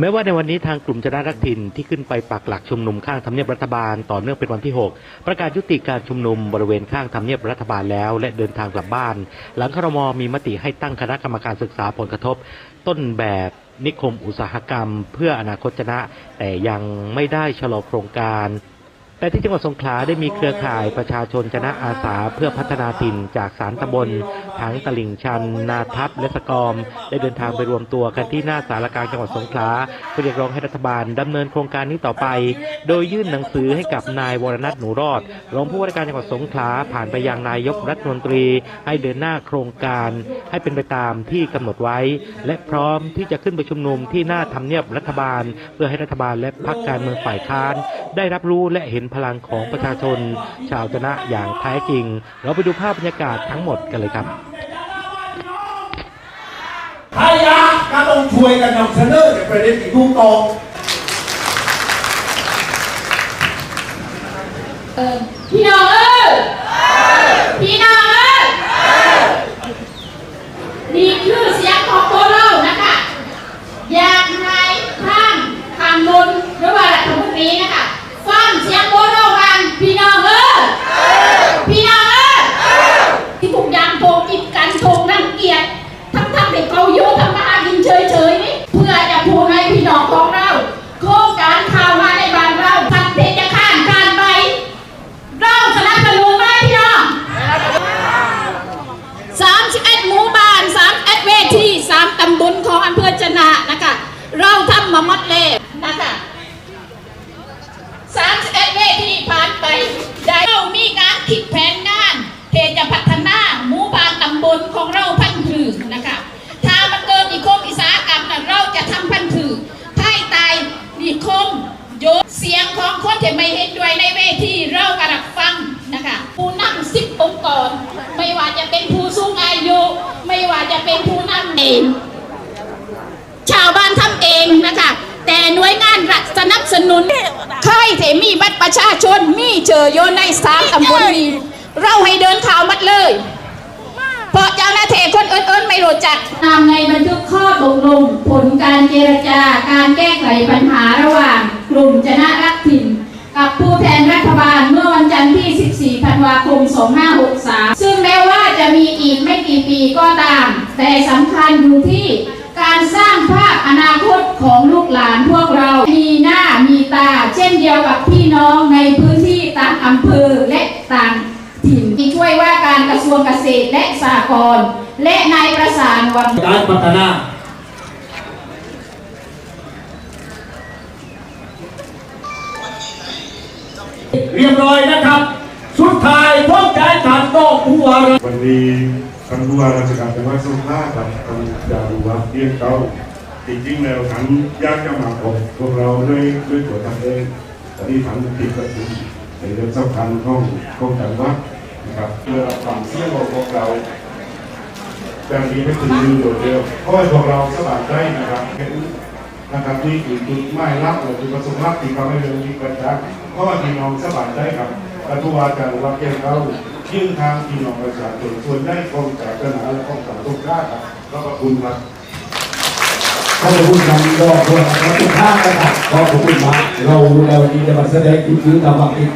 แม้ว่าในวันนี้ทางกลุ่มจนารักถิ่นที่ขึ้นไปปักหลักชุมนุมข้างทำเนียบรัฐบาลต่อเนื่องเป็นวันที่ 6 ประกาศยุติการชุมนุมบริเวณข้างทำเนียบรัฐบาลแล้ว และเดินทางกลับบ้าน หลังครมมีมติให้ตั้งคณะกรรมการศึกษาผลกระทบ ต้นแบบนิคมอุตสาหกรรม เพื่ออนาคตชนะ แต่ยังไม่ได้ชะลอโครงการ แต่ที่จังหวัดสงขลาได้มีเครือข่ายประชาชนชนะอาสาเพื่อพัฒนาถิ่นจากสารตำบลทั้งตลิ่งชัน นาทับและสกอม ได้เดินทางไปรวมตัวกันที่หน้าสารกลางจังหวัดสงขลาเพื่อเรียกร้องให้รัฐบาลดำเนินโครงการนี้ต่อไป โดยยื่นหนังสือให้กับนายวรนัทหนูรอดรองผู้ว่าราการจังหวัดสงขลาผ่านไปยังนายกรัฐมนตรี ให้เดินหน้าโครงการ ให้เป็นไปตามที่กำหนดไว้ และพร้อมที่จะขึ้นไปชุมนุมที่หน้าทำเนียบรัฐบาล เพื่อให้รัฐบาลและพรรคการเมืองฝ่ายค้าน ได้รับรู้และเห็นพลังของประชาชนชาวจะนะอย่างแท้จริง เราไปดูภาพบรรยากาศทั้งหมดกันเลยครับถ้าอยากก็ต้องช่วยกันนำเสนอในประเด็นที่ถูกต้องเออพี่น้องเออพี่น้องเออนี่คือเสียงของพวกเรานะคะ อยากให้ท่านทางบนหรือว่ารัฐมนตรีนะคะ ฟังเสียงพวกเรากันพี่น้องเออพี่น้องเออที่ทุกอย่างโกงกินกันโกงรังเกียจทั้งทั้งๆที่เขาอยู่ทำมาหากินเฉยๆนี่เพื่อจะพูดให้พี่น้องของเรา โครงการข่าวมาในบ้านเราทันทีจะข้านการไป เราสนับสนุนไหมพี่น้องสามสิบเอ็ด หมู่บ้านสามเอ็ดเวทีสามตำบลของอำเภอชนะนะคะเราทำมาหมดเลยนะคะสามเอ็ดเวทีผ่านไปได้เรามีการคิดแผนงานเทจะพัฒนาหมู่บ้านตำบลของเราพันธุ์ผืนนะคะถ้ามันเกิดนิคมอุตสาหกรรมนะเราจะทำพันธุ์ผืนให้ตายนิคมโยเสียงของคนที่ไม่เห็นด้วยในเวทีเรากระดับฟังนะคะผู้นำสิบองค์กรไม่ว่าจะเป็นผู้สูงอายุ ไม่ว่า จะเป็นผู้นำเอง ชาวบ้านทำเองนะคะ แต่หน่วยงานรัฐสนับสนุนใครที่มีบัตรประชาชนมีเจอโยนในสามตำบลนี้เราให้เดินข่าวมัดเลย เพราะเจ้าหน้าที่คนเอื่นๆไม่รู้จักตามในบันทึกข้อตกลง ผลการเจรจาการแก้ไขปัญหาระหว่างกลุ่มจนะรักถิ่น กับผู้แทนรัฐบาลเมื่อวันจันทร์ที่ 14 ธันวาคม 2563ซึ่ง จะมีอีกไม่กี่ปีก็ตาม แต่สำคัญอยู่ที่การสร้างภาพอนาคตของลูกหลานพวกเรา มีหน้ามีตา เช่นเดียวกับพี่น้องในพื้นที่ต่างอำเภอและต่างถิ่นที่ช่วยว่าการกระทรวงเกษตรและสหกรณ์และนายประสานวังการพัฒนาเรียบร้อยนะครับ สุดท้ายพบใจการโต้ ผู้ว่ารวันนี้ท่านผู้ว่าราชการจังหวัดสงขลาครับท่านจารุวัฒน์เตี้ยเก้าจริงๆแล้วท่านอยากจะมาพบพวกเราด้วยด้วยตัวท่านเองแต่ที่ท่านติดประชุมในเรื่องสำคัญของของจังหวัดนะครับเพื่อรับฟังเสียงของพวกเราแบบนี้ไม่ถึงมือโดดเดียวเพราะพวกเราสบายใจนะครับเห็นนะครับนี่คือจุดหมายรับหรือจุดประสงค์รับที่เขาไม่เรื่องนี้กันจ้เพราะว่าพี่น้องสบายใจครับท่านผู้ว่าการวัดเกณฑ์เขา ยื่นทางพี่น้องประชาชนควรได้ความศาสนาและกองจากทุกข์ได้ครับขอบคุณครับขอบคุณคำก็เพื่อทุณท่านนะครับขอบคุณมากเราเราดีจะมาแสดงจุดยืนทำแบบนี้